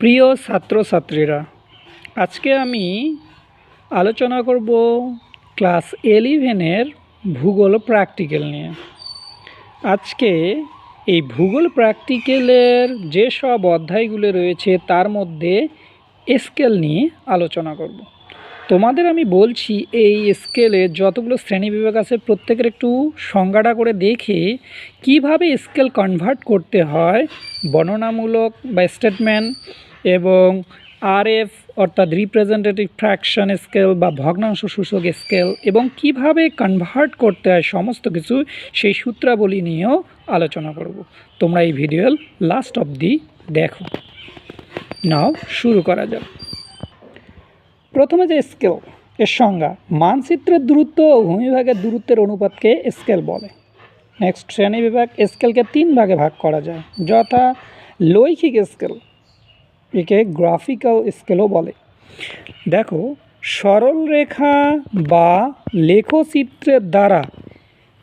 প্রিয় ছাত্রছাত্রীরা, আজকে আমি আলোচনা করব ক্লাস এলিভেনের ভূগোল প্র্যাকটিক্যাল নিয়ে। আজকে এই ভূগোল প্র্যাকটিক্যালের যেসব অধ্যায়গুলো রয়েছে, তার মধ্যে স্কেল নিয়ে আলোচনা করব। তোমাদের আমি বলছি, এই স্কেলে যতগুলো শ্রেণীবিভাগ আছে, প্রত্যেকের একটু সংজ্ঞাটা করে দেখে কীভাবে স্কেল কনভার্ট করতে হয়, বর্ণনামূলক বা স্টেটমেন্ট এবং আরএফ অর্থাৎ রিপ্রেজেন্টেটিভ ফ্র্যাকশন স্কেল বা ভগ্নাংশ সূচক স্কেল এবং কীভাবে কনভার্ট করতে হয় সমস্ত কিছু সেই সূত্রাবলী নিয়েও আলোচনা করব। তোমরা এই ভিডিওর লাস্ট অবধি দেখো। নাও, শুরু করা যাক। প্রথমে যে স্কেল এর সংজ্ঞা, মানচিত্রের দূরত্ব ও ভূমিভাগের দূরত্বের অনুপাতকে স্কেল বলে। নেক্সট শ্রেণি বিভাগ স্কেলকে তিন ভাগে ভাগ করা যায়। যথা লৈখিক স্কেল একে গ্রাফিক্যাল স্কেলও বলে। দেখো সরল রেখা বা লেখচিত্রের দ্বারা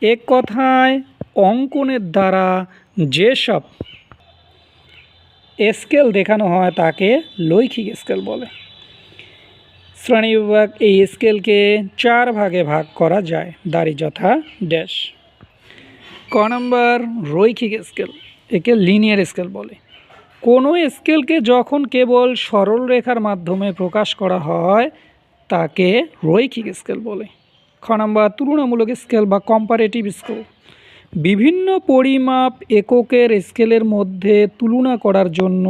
এক কথায় অঙ্কনের দ্বারা যেসব স্কেল দেখানো হয় তাকে লৈখিক স্কেল বলে। শ্রেণি বিভাগ এই স্কেলকে চার ভাগে ভাগ করা যায়, দাড়ি, যথা, ড্যাশ। ক নম্বর, রৈখিক স্কেল, একে লিনিয়ার স্কেল বলে। কোনো স্কেলকে যখন কেবল সরল রেখার মাধ্যমে প্রকাশ করা হয়, তাকে রৈখিক স্কেল বলে। খ নম্বর, তুলনামূলক স্কেল বা কম্পারেটিভ স্কেল বিভিন্ন পরিমাপ এককের স্কেলের মধ্যে তুলনা করার জন্য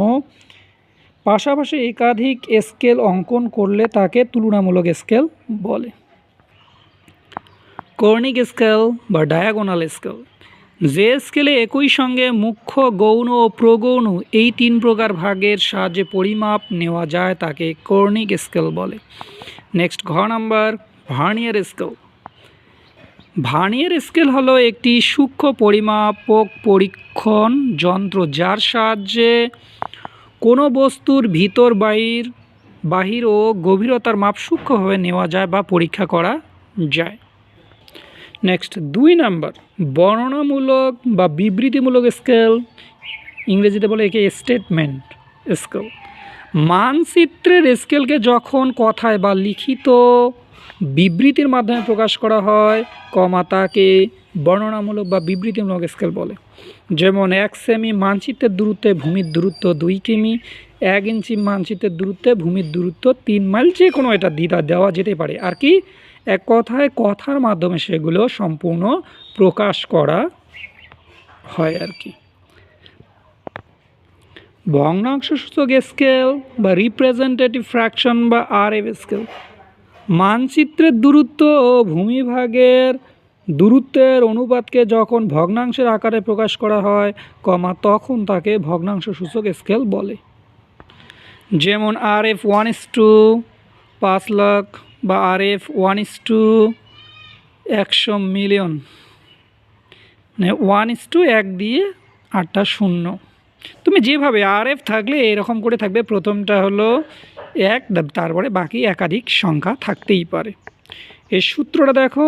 পাশাপাশি একাধিক স্কেল অঙ্কন করলে তাকে তুলনামূলক স্কেল বলে। কর্নিক স্কেল বা ডায়াগোনাল স্কেল যে স্কেলে একই সঙ্গে মুখ্য গৌণ ও প্রগৌণ এই তিন প্রকার ভাগের সাহায্যে পরিমাপ নেওয়া যায় তাকে কর্ণিক স্কেল বলে। নেক্সট ঘ number vernier scale vernier scale হলো একটি সূক্ষ্ম পরিমাপক পরীক্ষণ যন্ত্র যার সাহায্যে কোনো বস্তুর ভিতর বাহির বাহির ও গভীরতার মাপ সূক্ষ্মভাবে নেওয়া যায় বা পরীক্ষা করা যায়। নেক্সট দুই নাম্বার, বর্ণনামূলক বা বিবৃতিমূলক স্কেল ইংরেজিতে বলে একে স্টেটমেন্ট স্কেল মানচিত্রের স্কেলকে যখন কথায় বা লিখিত বিবৃতির মাধ্যমে প্রকাশ করা হয়, কমা তাকে বর্ণনামূলক বা বিবৃতিমূলক স্কেল বলে। যেমন, এক সেমি মানচিত্রের দূরত্বে ভূমির দূরত্ব দুই কিমি, এক ইঞ্চি মানচিত্রের দূরত্বে ভূমির দূরত্ব তিন মাইল যে কোনো এটা দিদা দেওয়া যেতে পারে। আর কি? এক কথায় কথার মাধ্যমে সেগুলো সম্পূর্ণ প্রকাশ করা হয় আর কি। ভগ্নাংশ সূচক স্কেল বা রিপ্রেজেন্টেটিভ ফ্র্যাকশন বা আর এফ স্কেল মানচিত্রের দূরত্ব ও ভূমিভাগের দূরত্বের অনুপাতকে যখন ভগ্নাংশের আকারে প্রকাশ করা হয়, কমা তখন তাকে ভগ্নাংশ সূচক স্কেল বলে। যেমন R F one is two পাঁচ লাখ বা R F one is two একশো মিলিয়ন। মানে ওয়ান ইস টু এক দিয়ে আটটা শূন্য। তুমি যেভাবে আর এফ থাকলে এরকম করে থাকবে, প্রথমটা হলো এক তারপরে বাকি একাধিক সংখ্যা থাকতেই পারে। এর সূত্রটা দেখো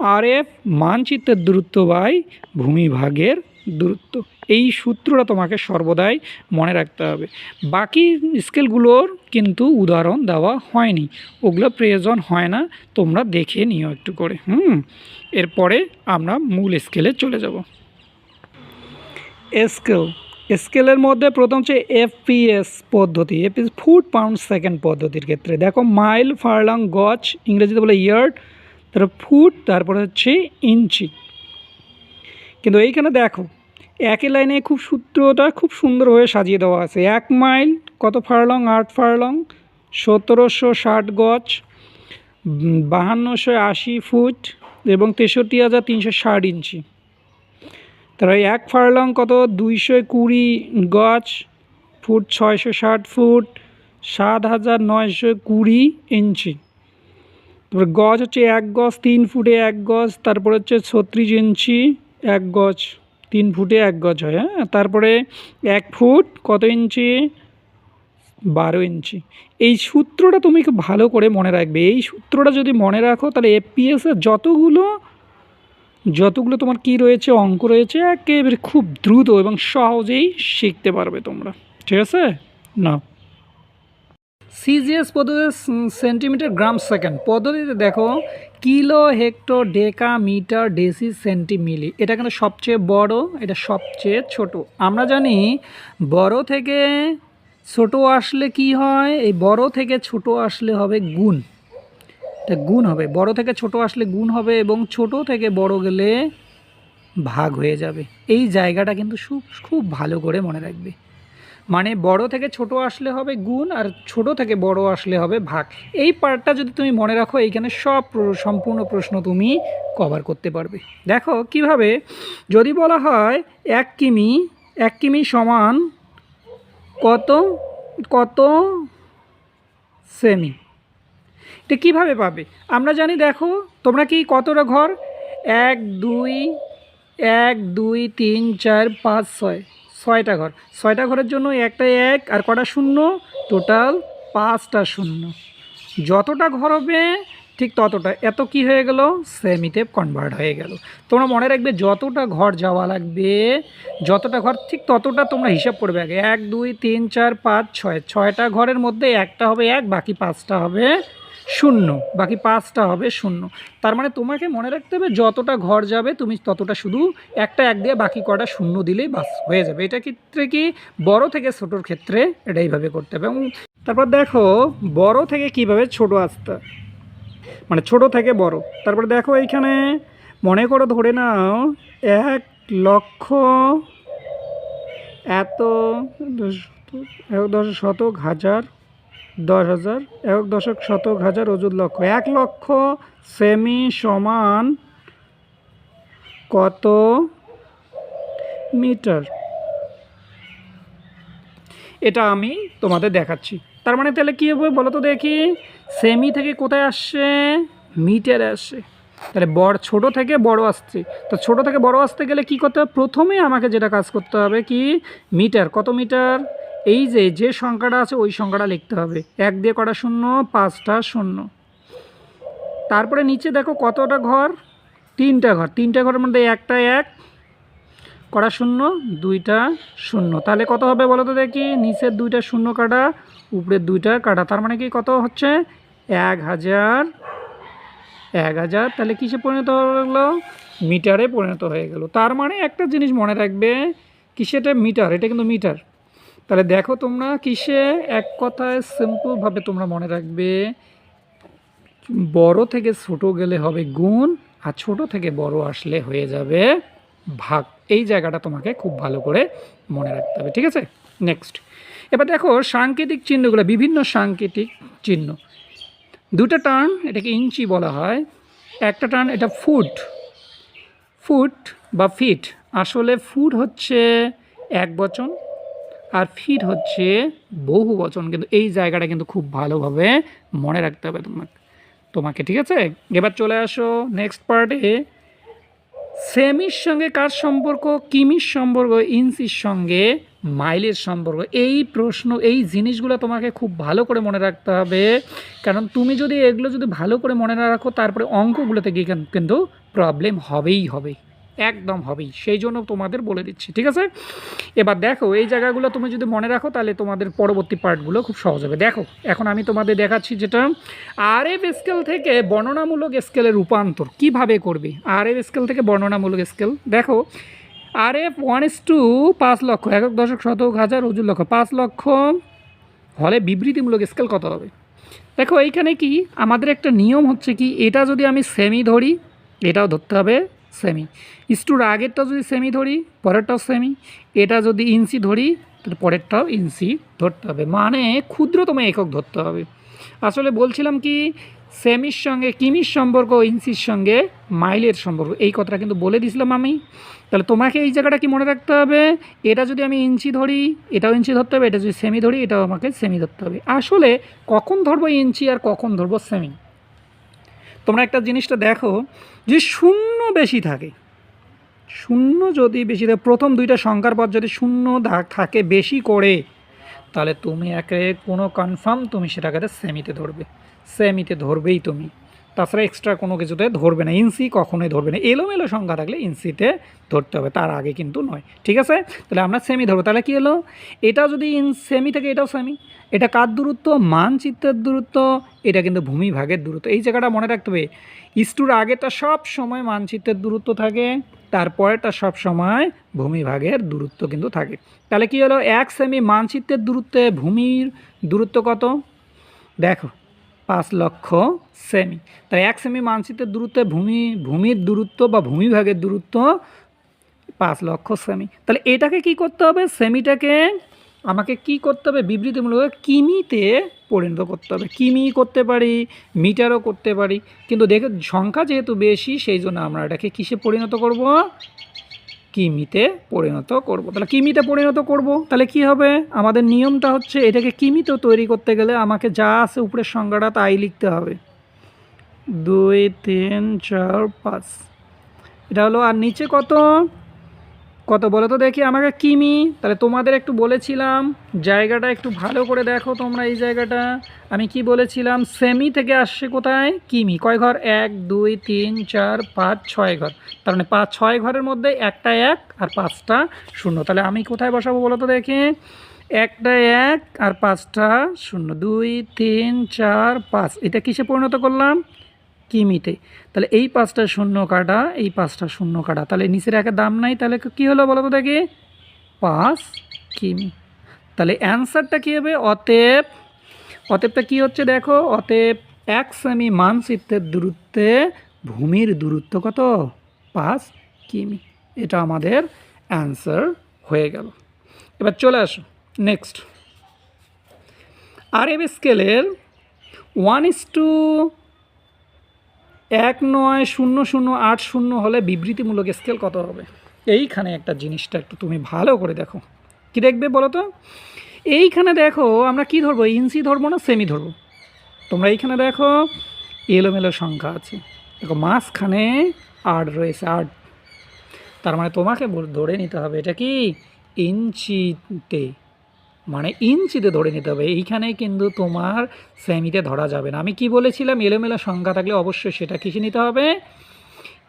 আর এফ মানচিত্রের দূরত্ব বাই ভূমিভাগের দূরত্ব। এই সূত্রটা তোমাকে সর্বদাই মনে রাখতে হবে। বাকি স্কেলগুলোর কিন্তু উদাহরণ দেওয়া হয়নি। ওগুলো প্রয়োজন হয় না, তোমরা দেখে নিও একটু করে, হুম? এরপরে আমরা মূল স্কেলে চলে যাব। স্কেল। স্কেলের মধ্যে প্রথম হচ্ছে এফপিএস পদ্ধতি, এফপিএস ফুট পাউন্ড সেকেন্ড পদ্ধতির ক্ষেত্রে। দেখো, মাইল, ফারলাং, গজ, ইংরেজিতে বলে ইয়ার্ড, তারপর ফুট, তারপরে হচ্ছে ইঞ্চি। কিন্তু এইখানে দেখো, একই লাইনে খুব সূত্রটা খুব সুন্দরভাবে সাজিয়ে দেওয়া আছে। এক মাইল, কত ফারলং আট ফারলং সতেরোশো ষাট গজ, বাহান্নশো আশি ফুট এবং তেষট্টি হাজার তিনশো ষাট ইঞ্চি। তারপরে এক ফারলং কত? দুইশো কুড়ি গজ, ফুট ছয়শো ষাট ফুট, সাত হাজার নয়শো কুড়ি ইঞ্চি। তারপর গজ হচ্ছে এক গজ, তিন ফুটে এক গজ, তারপর হচ্ছে ছত্রিশ ইঞ্চি এক গজ, তিন ফুটে এক গজ হয় হ্যাঁ? তারপরে এক ফুট কত ইঞ্চি? বারো ইঞ্চি। এই সূত্রটা তুমি খুব ভালো করে মনে রাখবে। এই সূত্রটা যদি মনে রাখো, তাহলে এফপিএসের যতগুলো যতগুলো তোমার কি রয়েছে, অঙ্ক রয়েছে, একেবারে খুব দ্রুত এবং সহজেই শিখতে পারবে তোমরা। ঠিক আছে? না সিজিএস পদ্ধতি সেন্টিমিটার গ্রাম সেকেন্ড পদ্ধতিতে দেখো kilo hecto deca metre deci centi milli. এটা কিন্তু সবচেয়ে বড়, এটা সবচেয়ে ছোট। আমরা জানি বড় থেকে ছোট আসলে কি হয়? এই বড় থেকে ছোট আসলে হবে গুণ। এটা গুণ হবে। বড় থেকে ছোট আসলে গুণ হবে এবং ছোট থেকে বড় গেলে ভাগ হয়ে যাবে। এই জায়গাটা কিন্তু খুব খুব ভালো করে মনে রাখবে। মানে বড় থেকে ছোট আসলে হবে গুণ আর ছোট থেকে বড় আসলে হবে ভাগ। এই পার্টটা যদি তুমি মনে রাখো, এইখানে সব সম্পূর্ণ প্রশ্ন তুমি কভার করতে পারবে। দেখো, কীভাবে? যদি বলা হয় এক কিমি এক কিমি সমান কত কত সেমি? এটা কীভাবে পাবে? আমরা জানি, দেখো, তোমরা কি কতটা ঘর? এক, দুই এক, দুই, তিন, চার, পাঁচ, ছয়। ছয়টা ঘর। ছয়টা ঘরের জন্য একটা এক আর কটা শূন্য? টোটাল পাঁচটা শূন্য। যতটা ঘর হবে, ঠিক ততটা। এত কি হয়ে গেল? সেমিতে কনভার্ট হয়ে গেল। তোমরা মনে রাখবে, যতটা ঘর যাওয়া লাগবে, যতটা ঘর, ঠিক ততটা তোমরা হিসাব করবে আগে। এক, দুই, তিন, চার, পাঁচ, ছয়। ছয়টা ঘরের মধ্যে একটা হবে এক, বাকি পাঁচটা হবে শূন্য, বাকি পাঁচটা হবে শূন্য। তার মানে তোমাকে মনে রাখতে হবে, যতটা ঘর যাবে তুমি ততটা শুধু একটা এক দিয়ে বাকি কটা শূন্য দিলেই বাস হয়ে যাবে। এটা ক্ষেত্রে কি বড় থেকে ছোটোর ক্ষেত্রে এটা এইভাবে করতে হবে। এবং তারপর দেখো, বড় থেকে কীভাবে ছোট আসতে? মানে ছোট থেকে বড়। তারপর দেখো এইখানে, মনে করো ধরে নাও, এক লক্ষ এত দশ- শতক হাজার দশ হাজার, এক দশক শতক হাজার অযুত লক্ষ। এক লক্ষ সেমি সমান কত মিটার? এটা আমি তোমাদের দেখাচ্ছি। তার মানে তাহলে কী হবে বলো তো দেখি? সেমি থেকে কোথায় আসছে? মিটারে আসছে। তাহলে বড়, ছোট থেকে বড় আসছে। তো ছোট থেকে বড় আসতে গেলে কি করতে হবে? প্রথমে আমাকে যেটা কাজ করতে হবে কি? মিটার। কত মিটার? এই যে যে সংখ্যাটা আছে, ওই সংখ্যাটা লিখতে হবে। এক দিয়ে কটা শূন্য? পাঁচটা শূন্য। তারপরে নিচে দেখো কতটা ঘর? তিনটা ঘর। তিনটা ঘরের মধ্যে একটা এক, কটা শূন্য? দুইটা শূন্য। তাহলে কত হবে বলো তো দেখি? নিচের দুইটা শূন্য কাটা উপরের দুইটা কাটা। তার মানে কি কত হচ্ছে? এক হাজার এক হাজার। তাহলে কিসে পরিণত গেলো মিটারে পরিণত হয়ে গেল। তার মানে একটা জিনিস মনে রাখবে, কিসেটা? মিটার। এটা কিন্তু মিটার। তাহলে দেখো তোমরা কিসে? এক কথায় সিম্পলভাবে তোমরা মনে রাখবে, বড় থেকে ছোট গেলে হবে গুণ, আর ছোট থেকে বড় আসলে হয়ে যাবে ভাগ। এই জায়গাটা তোমাকে খুব ভালো করে মনে রাখতে হবে, ঠিক আছে? নেক্সট এবার দেখো সাংকেতিক চিহ্নগুলো, বিভিন্ন সাংকেতিক চিহ্ন। দুটো টার্ন, এটাকে ইঞ্চি বলা হয়। একটা টার্ন, এটা ফুট ফুট বা ফিট আসলে ফুট হচ্ছে এক বচন আর ফিট হচ্ছে বহু বচন। কিন্তু এই জায়গাটা কিন্তু খুব ভালোভাবে মনে রাখতে হবে তোমাকে তোমাকে, ঠিক আছে? এবার চলে আসো নেক্সট পার্টে সেমির সঙ্গে কার সম্পর্ক? কিমির সম্পর্ক? ইঞ্চির সঙ্গে মাইলের সম্পর্ক। এই প্রশ্ন, এই জিনিসগুলো তোমাকে খুব ভালো করে মনে রাখতে হবে। কারণ তুমি যদি এগুলো যদি ভালো করে মনে না রাখো, তারপরে অঙ্কগুলোতে গিয়ে কিন্তু প্রবলেম হবেই হবে একদম হবেই। সেই জন্য তোমাদের বলে দিচ্ছি, ঠিক আছে? এবার দেখো, এই জায়গাগুলো তুমি যদি মনে রাখো, তাহলে তোমাদের পরবর্তী পার্টগুলো খুব সহজ হবে। দেখো, এখন আমি তোমাদের দেখাচ্ছি যেটা আর এফ স্কেল থেকে বর্ণনামূলক স্কেলের রূপান্তর। কীভাবে করবে? আর এফ স্কেল থেকে বর্ণনামূলক স্কেল দেখো R F one is two পাঁচ লক্ষ, একক, দশক, শতক, হাজার, অজুর লক্ষ। পাঁচ লক্ষ হলে বিবৃতিমূলক স্কেল কত হবে? দেখো, এইখানে কি? আমাদের একটা নিয়ম হচ্ছে কি, এটা যদি আমি সেমি ধরি, এটাও ধরতে হবে। সেমি। ইস্টুর আগেরটা যদি সেমি ধরি, পরেরটাও সেমি। এটা যদি ইঞ্চি ধরি, তাহলে পরেরটাও ইঞ্চি ধরতে হবে। মানে ক্ষুদ্রতম একক ধরতে হবে। আসলে বলছিলাম কি, সেমির সঙ্গে, কিমির সম্পর্ক, ইঞ্চির সঙ্গে, মাইলের সম্পর্ক, এই কথাটা কিন্তু বলে দিয়েছিলাম আমি। তাহলে তোমাকে এই জায়গাটা কি মনে রাখতে হবে? এটা যদি আমি ইঞ্চি ধরি, এটাও ইঞ্চি ধরতে হবে, এটা যদি সেমি ধরি, এটাও আমাকে সেমি ধরতে হবে। আসলে কখন ধরবো ইঞ্চি আর কখন ধরবো সেমি? তোমরা একটা জিনিসটা দেখো যে শূন্য বেশি থাকে। শূন্য যদি বেশি থাকে, প্রথম দুইটা সংখ্যার পর যদি শূন্য থাকে বেশি করে, তাহলে তুমি একে কোনো কনফার্ম তুমি সেটাকে সেমিতে ধরবে। সেমিতে ধরবেই তুমি। তাছাড়া এক্সট্রা কোনো কিছুতে ধরবে না, ইঞ্চি কখনোই ধরবে না। এলোমেলো সংখ্যা থাকলে ইনসিতে ধরতে হবে, তার আগে কিন্তু নয়, ঠিক আছে? তাহলে আমরা সেমি ধরবো, তাহলে কী হলো? এটা যদি ইন সেমি থাকে, এটাও সেমি এটা কার দূরত্ব? মানচিত্রের দূরত্ব। এটা কিন্তু ভূমিভাগের দূরত্ব। এই জায়গাটা মনে রাখতে হবে ইস্টুর আগেটা সব সময় মানচিত্রের দূরত্ব থাকে তারপরেটা সব সময় ভূমিভাগের দূরত্ব কিন্তু থাকে। তাহলে কি হলো? এক সেমি মানচিত্রের দূরত্বে ভূমির দূরত্ব কত? দেখো পাঁচ লক্ষ সেমি। তাই এক সেমি মানচিত্রের দূরত্বে, ভূমি, ভূমির দূরত্ব বা ভূমিভাগের দূরত্ব পাঁচ লক্ষ সেমি। তাহলে এটাকে কি করতে হবে? সেমিটাকে আমাকে কি করতে হবে? বিবৃতিমূলক কিমিতে পরিণত করতে হবে। কিমি করতে পারি, মিটারও করতে পারি। কিন্তু দেখে সংখ্যা যেহেতু বেশি, সেই জন্য আমরা এটাকে কিসে পরিণত করব? কিমিতে পরিণত করব। তাহলে কিমিতে পরিণত করব? তাহলে কি হবে? আমাদের নিয়মটা হচ্ছে এটাকে কিমিতে তৈরি করতে গেলে আমাকে যা আছে উপরের সংজ্ঞাটা তাই লিখতে হবে। দুই, তিন, চার, পাঁচ। এটা হলো আর নিচে কত? কত বলো তো দেখি আমাকে? কিমি, তাহলে তোমাদের একটু বলেছিলাম, জায়গাটা একটু ভালো করে দেখো তোমরা এই জায়গাটা। আমি কি বলেছিলাম? সেমি থেকে আসছে কোথায়? কিমি, কয় ঘর? এক, দুই, তিন, চার, পাঁচ, ছয় ঘর। তার মানে পাঁচ, ছয় ঘরের মধ্যে একটা এক আর পাঁচটা শূন্য। তাহলে আমি কোথায় বসাবো বলো তো দেখে? একটা এক আর পাঁচটা শূন্য। দুই, তিন, চার, পাঁচ। এটা কিসে পরিণত করলাম? কিমিতে। তাহলে এই পাঁচটা শূন্য কাটা, এই পাঁচটা শূন্য কাটা। তাহলে নিচের একের দাম নাই, তাহলে কি হলো বলো তো দেখি? পাঁচ কিমি। তাহলে অ্যান্সারটা কী হবে? অতএব, অতএবটা কী হচ্ছে দেখো? অতএব এক সেমি মানচিত্রের দূরত্বে ভূমির দূরত্ব কত? পাঁচ কিমি। এটা আমাদের অ্যান্সার হয়ে গেল। এবার চলে আসো, নেক্সট। আর এম স্কেলের ওয়ান ইস টু এক নয় শূন্য শূন্য আট শূন্য হলে বিবৃতিমূলক স্কেল কত হবে? এইখানে একটা জিনিসটা একটু তুমি ভালো করে দেখো। কি দেখবে বলো তো? এইখানে দেখো, আমরা কি ধরবো? ইঞ্চি ধরবো না সেমি ধরবো? তোমরা এইখানে দেখো, এলোমেলো সংখ্যা আছে। দেখো, মাঝখানে আট রয়েছে, আট। তার মানে তোমাকে ধরে নিতে হবে, এটা কি? ইঞ্চিতে। মানে ইঞ্চিতে ধরে নিতে হবে। এইখানে কিন্তু তোমার সেমিতে ধরা যাবে না। আমি কি বলেছিলাম? এলোমেলো সংখ্যা থাকলে অবশ্যই সেটা কিসে নিতে হবে?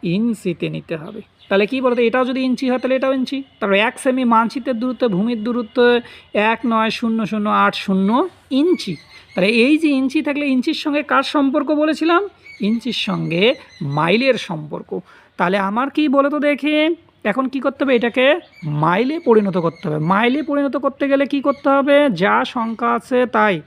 ইঞ্চিতে নিতে হবে। তাহলে কি বলতো? এটাও যদি ইঞ্চি হয়, তাহলে এটাও ইঞ্চি তারপরে এক সেমি মানচিত্রের দূরত্ব, ভূমির দূরত্ব এক, নয়, শূন্য শূন্য, আট, শূন্য ইঞ্চি তাহলে এই যে ইঞ্চি থাকলে ইঞ্চির সঙ্গে কার সম্পর্ক বলেছিলাম? ইঞ্চির সঙ্গে মাইলের সম্পর্ক। তাহলে আমার কি বলো তো দেখে? এখন কি করতে হবে? এটাকে মাইলে পরিণত করতে হবে। মাইলে পরিণত করতে গেলে কি করতে হবে? যা সংখ্যা আছে তাই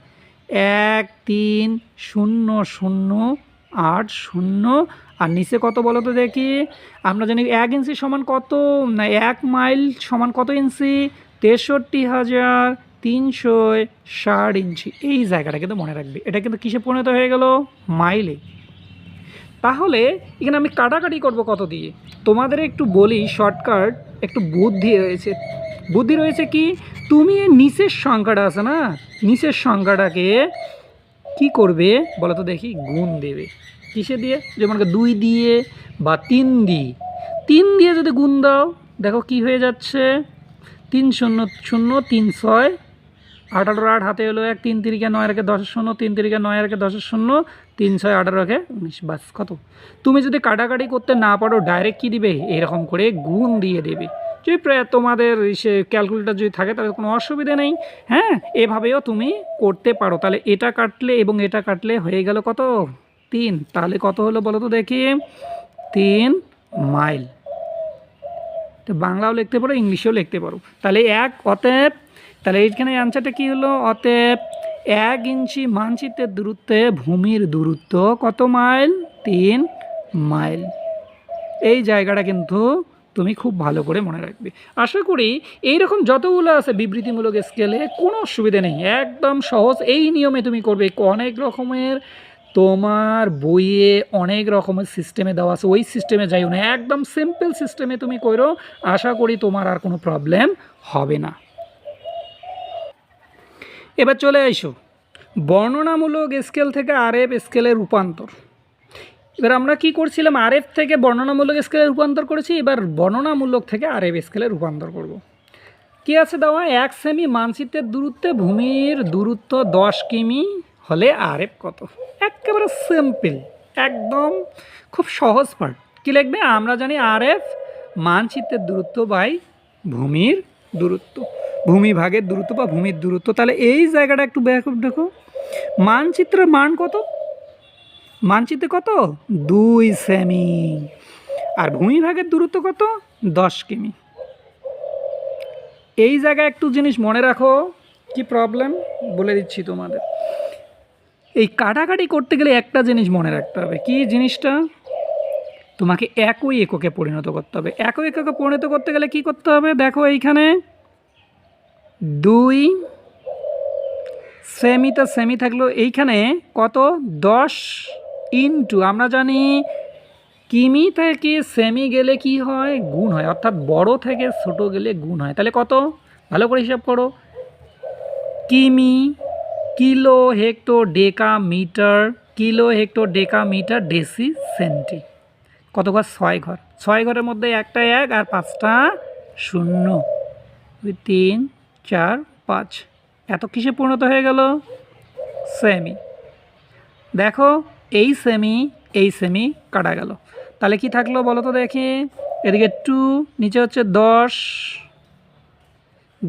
এক, তিন, শূন্য শূন্য, আট, শূন্য। আর নিচে কত বলো তো দেখি? আমরা জানি এক ইঞ্চি সমান কত? না, এক মাইল সমান কত ইঞ্চি? তেষট্টি হাজার তিনশো ষাট ইঞ্চি। এই জায়গাটা কিন্তু মনে রাখবে। এটা কিন্তু কিসে পরিণত হয়ে গেল? মাইলে। তাহলে এখানে আমি কাটাকাটি করব কত দিয়ে? তোমাদের একটু বলি শর্টকাট একটু বুদ্ধি রয়েছে। বুদ্ধি রয়েছে কি? তুমি নিচের সংখ্যাটা আছে না? নিচের সংখ্যাটাকে কি করবে? বলো তো দেখি, গুণ দেবে। কিসে দিয়ে? যেমন দুই দিয়ে বা তিন দিয়ে। তিন দিয়ে যদি গুণ দাও, দেখো কি হয়ে যাচ্ছে? তিন শূন্য শূন্য, তিন ছয়, আঠারো আট, হাতে হলো এক, তিন তিরিকে নয় রেখে দশের শূন্য, তিন তিরিকে নয় রেখে দশের শূন্য তিন ছয় আঠারো রেখে, উনিশ, বাস, কত? তুমি যদি কাটাকাটি করতে না পারো ডাইরেক্ট কী দিবে? এরকম করে গুণ দিয়ে দেবে। যদি তোমাদের সে ক্যালকুলেটার যদি থাকে, তাহলে কোনো অসুবিধা নেই। হ্যাঁ এভাবেও তুমি করতে পারো। তাহলে এটা কাটলে এবং এটা কাটলে হয়ে গেল কত? তিন। তাহলে কত হলো বলো তো দেখি। তিন মাইল। তো বাংলাও লিখতে পারো, ইংলিশেও লিখতে পারো। তাহলে এক, অতএব, তাহলে এইখানে অ্যান্সারটা কী হলো? অতএব এক ইঞ্চি মানচিত্রের দূরত্বে ভূমির দূরত্ব কত মাইল? তিন মাইল। এই জায়গাটা কিন্তু তুমি খুব ভালো করে মনে রাখবে। আশা করি এইরকম যতগুলো আছে বিবৃতিমূলক স্কেলে কোনো অসুবিধা নেই। একদম সহজ এই নিয়মে তুমি করবে। অনেক রকমের তোমার বইয়ে অনেক রকমের সিস্টেমে দেওয়া আছে। ওই সিস্টেমে যাইও না। একদম সিম্পল সিস্টেমে তুমি করো। আশা করি তোমার আর কোনো প্রবলেম হবে না। এবার চলে এসো বর্ণনামূলক স্কেল থেকে আরএফ স্কেলের রূপান্তর। এবার আমরা কি করছিলাম? আরএফ থেকে বর্ণনামূলক স্কেলে রূপান্তর করেছি, এবার বর্ণনামূলক থেকে আরএফ স্কেলে রূপান্তর করব। কি আছে দেওয়া? এক সেমি মানচিত্রের দূরত্বে ভূমির দূরত্ব দশ কিমি হলে আরএফ কত? একেবারে সিম্পল, একদম খুব সহজ পার্ট কী লিখবে? আমরা জানি আর এফ মানচিত্রের দূরত্ব বাই ভূমির দূরত্ব। ভূমিভাগের দূরত্ব বা ভূমির দূরত্ব, তাহলে এই জায়গাটা একটু দেখো দেখো। মানচিত্রের মান কত? মানচিত্রে কত? দুই সেমি। আর ভূমিভাগের দূরত্ব কত? দশ কিমি। এই জায়গায় একটু জিনিস মনে রাখো, কি প্রবলেম বলে দিচ্ছি তোমাদের। এই কাটাকাটি করতে গেলে একটা জিনিস মনে রাখতে হবে। কি জিনিসটা? তোমাকে একই এককে পরিণত করতে হবে। একই এককে পরিণত করতে গেলে কি করতে হবে? দেখো এইখানে। দুই সেমিতে সেমি থাকল। এইখানে কত? দশ ইন্টু আমরা জানি কিমি থেকে সেমি গেলে কি হয়? গুণ হয়। অর্থাৎ বড় থেকে ছোট গেলে গুণ হয়। তাহলে কত? ভালো করে হিসাব করো। কিমি kilo hecto deca metre kilo hecto deca metre deci centi কত ঘর? ছয় ঘর। ছয় ঘরের মধ্যে একটা এক আর পাঁচটা শূন্য। তিন চার, পাঁচ। এত কিসে পরিণত হয়ে গেল? সেমি। দেখো, এই সেমি এই সেমি কাটা গেল। তাহলে কি থাকল বলো তো দেখি? এদিকে টু, নিচে হচ্ছে দশ।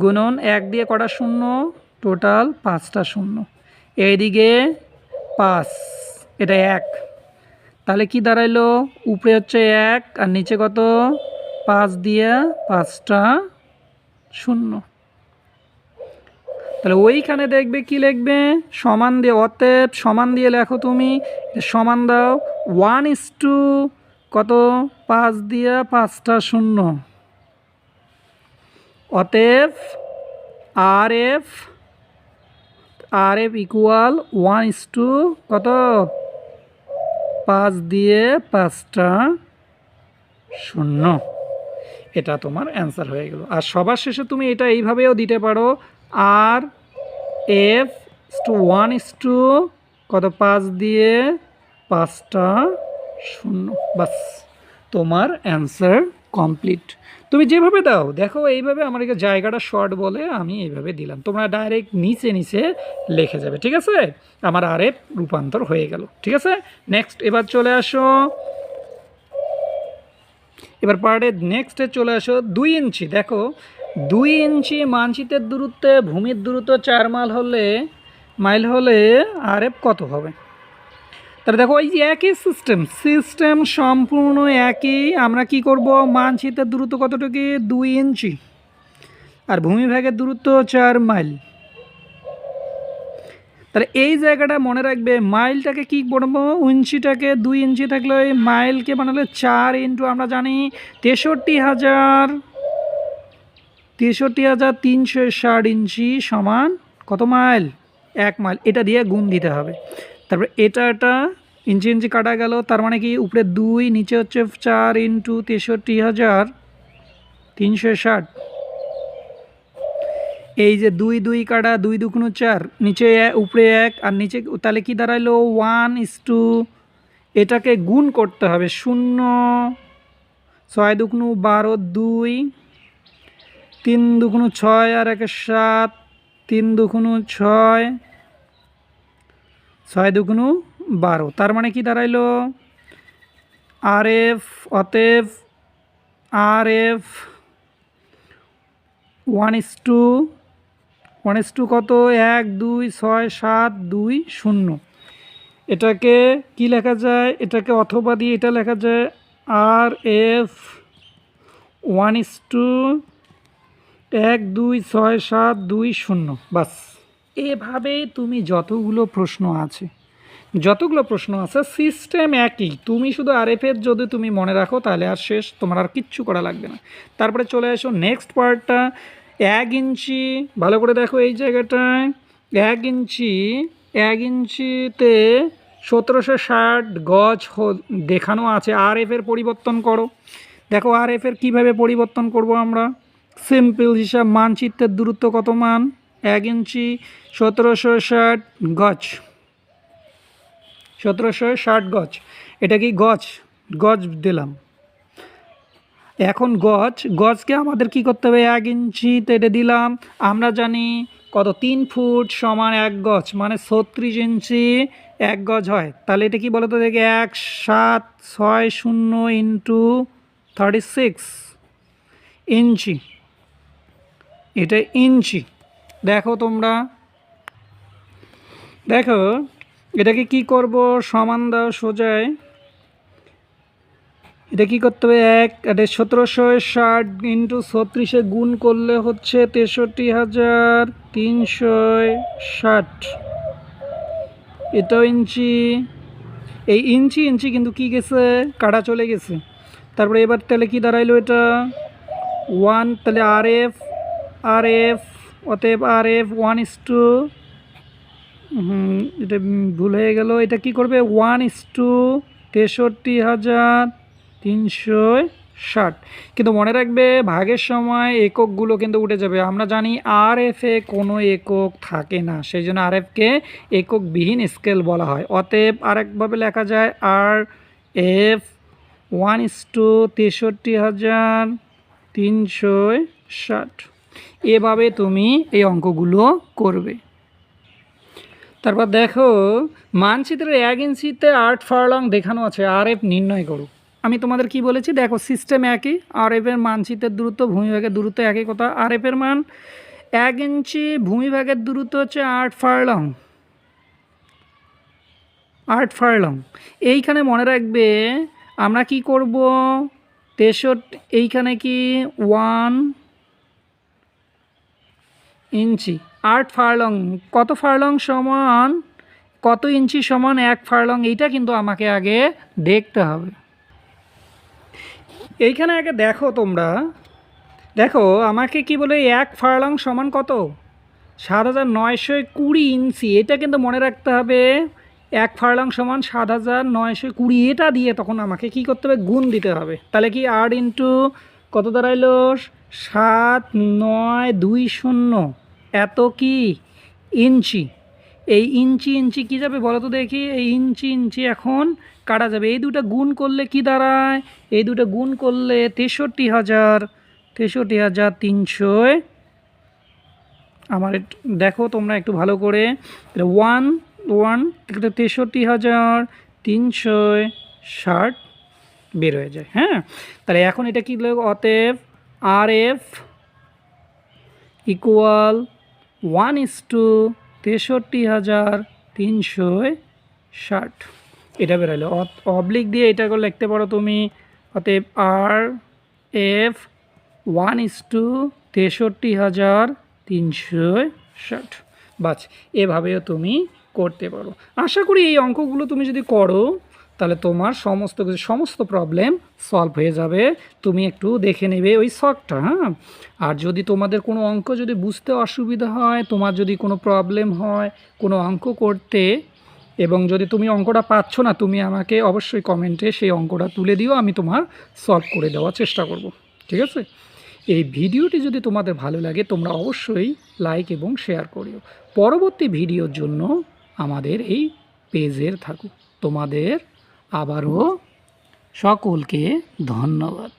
গুণন এক দিয়ে কটা শূন্য? টোটাল পাঁচটা শূন্য। এইদিকে পাঁচ, এটা এক। তাহলে কি দাঁড়াইলো? উপরে হচ্ছে এক, আর নিচে কত? পাঁচ দিয়ে পাঁচটা শূন্য। তাহলে ওইখানে দেখবে কি লিখবে? সমান দিয়ে, অতএব সমান দিয়ে লেখো তুমি। সমান দাও। ওয়ান ইস টু কত? পাঁচ দিয়ে পাঁচটা শূন্য। অতএব R F R F equal one is two কত? পাঁচ দিয়ে পাঁচটা শূন্য। এটা তোমার অ্যান্সার হয়ে গেল। আর সবার শেষে তুমি এটা এইভাবেও দিতে পারো। R F two one is two কত? পাঁচ দিয়ে পাঁচটা শূন্য। বাস, তোমার অ্যান্সার কমপ্লিট। তুমি যেভাবে দাও, দেখো এইভাবে আমার এখানে জায়গাটা শর্ট বলে আমি এইভাবে দিলাম। তোমরা ডাইরেক্ট নিচে নিচে লিখে যাবে, ঠিক আছে? আমার আর রূপান্তর হয়ে গেল, ঠিক আছে? নেক্সট এবার চলে আসো। এবার পার্টের নেক্সটে চলে আসো দুই ইঞ্চি। দেখো দুই ইঞ্চি মানচিত্রের দূরত্বে, ভূমির দূরত্ব চার মাইল হলে মাইল হলে আর এফ কত হবে? তাহলে দেখো, এই যে একই সিস্টেম সিস্টেম সম্পূর্ণ একই। আমরা কি করব? মানচিত্রের দূরত্ব কতটুকু? দুই ইঞ্চি। আর ভূমিভাগের দূরত্ব চার মাইল। তাহলে এই জায়গাটা মনে রাখবে, মাইলটাকে কি করব ইঞ্চিটাকে দুই ইঞ্চি থাকলে ওই মাইলকে বানালে চার ইন্টু আমরা জানি তেষট্টি হাজার তেষট্টি হাজার তিনশো ষাট ইঞ্চি সমান কত মাইল? এক মাইল। এটা দিয়ে গুণ দিতে হবে। তারপরে এটা এটা ইঞ্চি ইঞ্চি কাটা গেল, তার মানে কি? উপরে দুই, নিচে হচ্ছে চার ইন্টু তেষট্টি হাজার তিনশো ষাট। এই যে দুই দুই কাটা, দুই দুগুণ চার, নিচে উপরে এক, আর নিচে তাহলে কি দাঁড়াইলো? ওয়ান ইস টু এটাকে গুণ করতে হবে। শূন্য, ছয় দুগুণ বারো, দুই তিন দুগুণ ছয় আর একে সাত, তিন দুগুণ ছয় ছয় দুগুণ বারো। তার মানে কি দাঁড়াইলো? আর এফ অতএব R F one is two, one is two কত? এক, দুই, ছয়, সাত, দুই, শূন্য। এটাকে কি লেখা যায়? এটাকে অথবা দিয়ে এটা লেখা যায় R F one is two এক, দুই, ছয়, সাত, দুই, শূন্য। বাস। এভাবেই তুমি যতগুলো প্রশ্ন আছে, যতগুলো প্রশ্ন আছে সিস্টেম একই। তুমি শুধু আরএফের যদি তুমি মনে রাখো, তাহলে আর শেষ তোমার আর কিচ্ছু করা লাগবে না। তারপরে চলে আসো নেক্সট পার্টটা এক ইঞ্চি, ভালো করে দেখো এই জায়গাটায়। এক ইঞ্চি, এক ইঞ্চিতে সতেরোশো ষাট গজ দেখানো আছে। আর এফের পরিবর্তন করো। দেখো আর এফের কীভাবে পরিবর্তন করব আমরা? সিম্পল হিসাব মানচিত্রের দূরত্ব কত মান? এক ইঞ্চি, সতেরোশো ষাট গজ। সতেরোশো ষাট গজ। এটা কি গজ? গজ দিলাম। এখন গজ, গজকে আমাদের কি করতে হবে? এক ইঞ্চিতে এটা দিলাম। আমরা জানি কত? তিন ফুট সমান এক গজ মানে ছত্রিশ ইঞ্চি এক গজ হয়। তাহলে এটা কি বলতো দেখে? এক, সাত, ছয়, শূন্য ইন্টু থার্টি সিক্স ইঞ্চি। এটা ইঞ্চি। দেখো তোমরা। দেখো, এটাকে কি করব? সমান দাও সোজায়। এটা কি করতে হবে? এক, এটা সতেরোশো ষাট ইন্টু ছত্রিশে গুণ করলে হচ্ছে তেষট্টি হাজার তিনশো ষাট। এটাও ইঞ্চি। এই ইঞ্চি ইঞ্চি কিন্তু কি গেছে? কাটা চলে গেছে। তারপরে এবার তাহলে কি দাঁড়াইলো এটা? ওয়ান, তাহলে আর এফ আর এফ অতএব R F one is two এটা ভুল হয়ে গেল। এটা কি করবে? ওয়ান ইস টু তেষট্টি হাজার তিনশো ষাট। কিন্তু মনে রাখবে, ভাগের সময় এককগুলো কিন্তু উঠে যাবে। আমরা জানি আর এফে কোনো একক থাকে না। সেই জন্য আর এফকে এককবিহীন স্কেল বলা হয়। অতএব আরেকভাবে লেখা যায় R F one is two তেষট্টি হাজার তিনশো ষাট। এভাবে তুমি এই অঙ্কগুলো করবে। তারপর দেখো, মানচিত্রের এক ইঞ্চিতে আট ফারলং দেখানো আছে আর এফ নির্ণয় করো। আমি তোমাদের কি বলেছি? দেখো সিস্টেম একই আর এফের মানচিত্রের দূরত্ব ভূমিভাগের দূরত্ব একই কথা। আর এফের মান এক ইঞ্চি, ভূমিভাগের দূরত্ব হচ্ছে আট ফারলং। আট ফারলং। এইখানে মনে রাখবে, আমরা কি করব? তেষট্টি, এইখানে কি? One inch. আট ফারলং। কত ফারলং সমান? কত ইঞ্চি সমান এক ফারলং? এইটা কিন্তু আমাকে আগে দেখতে হবে। এইখানে আগে দেখো তোমরা। দেখো, আমাকে কি বলে এক ফারলং সমান কত? সাত হাজার নয়শো কুড়ি ইঞ্চি। এটা কিন্তু মনে রাখতে হবে, এক ফারলং সমান সাত হাজার নয়শো কুড়ি। এটা দিয়ে তখন আমাকে কি করতে হবে? গুণ দিতে হবে। তাহলে কি আট ইন্টু কত দাঁড়াইলো? সাত নয় দুই শূন্য। এত কি? ইঞ্চি। এই ইঞ্চি ইঞ্চি কী যাবে বলো তো দেখি। এই ইঞ্চি ইঞ্চি এখন কাটা যাবে। এই দুটো গুণ করলে কি দাঁড়ায়? এই দুটো গুণ করলে তেষট্টি হাজার। তেষট্টি হাজার তিনশো। আমার দেখো তোমরা একটু ভালো করে। ওয়ান ওয়ান তেষট্টি হাজার তিনশো ষাট বের হয়ে যায়। হ্যাঁ? তাহলে এখন এটা কী অতএব R F equal one is two তেষট্টি হাজার তিনশো ষাট। এটা বেরোলো। অবলিক দিয়ে এটা করে লিখতে পারো তুমি। অতএব R F one is two তেষট্টি হাজার তিনশো ষাট। বাস এভাবেও তুমি করতে পারো। আশা করি এই অঙ্কগুলো তুমি যদি করো তাহলে তোমার সমস্ত কিছু, সমস্ত প্রবলেম সলভ হয়ে যাবে। তুমি একটু দেখে নেবে ওই শখটা হ্যাঁ? আর যদি তোমাদের কোনো অঙ্ক যদি বুঝতে অসুবিধা হয়, তোমার যদি কোনো প্রবলেম হয়, কোনো অঙ্ক করতে, এবং যদি তুমি অঙ্কটা পাচ্ছ না, তুমি আমাকে অবশ্যই কমেন্টে সেই অঙ্কটা তুলে দিও, আমি তোমার সলভ করে দেওয়ার চেষ্টা করব, ঠিক আছে? এই ভিডিওটি যদি তোমাদের ভালো লাগে, তোমরা অবশ্যই লাইক এবং শেয়ার করিও। পরবর্তী ভিডিওর জন্য আমাদের এই পেজের থাকুক। তোমাদের আবারও সকলকে ধন্যবাদ।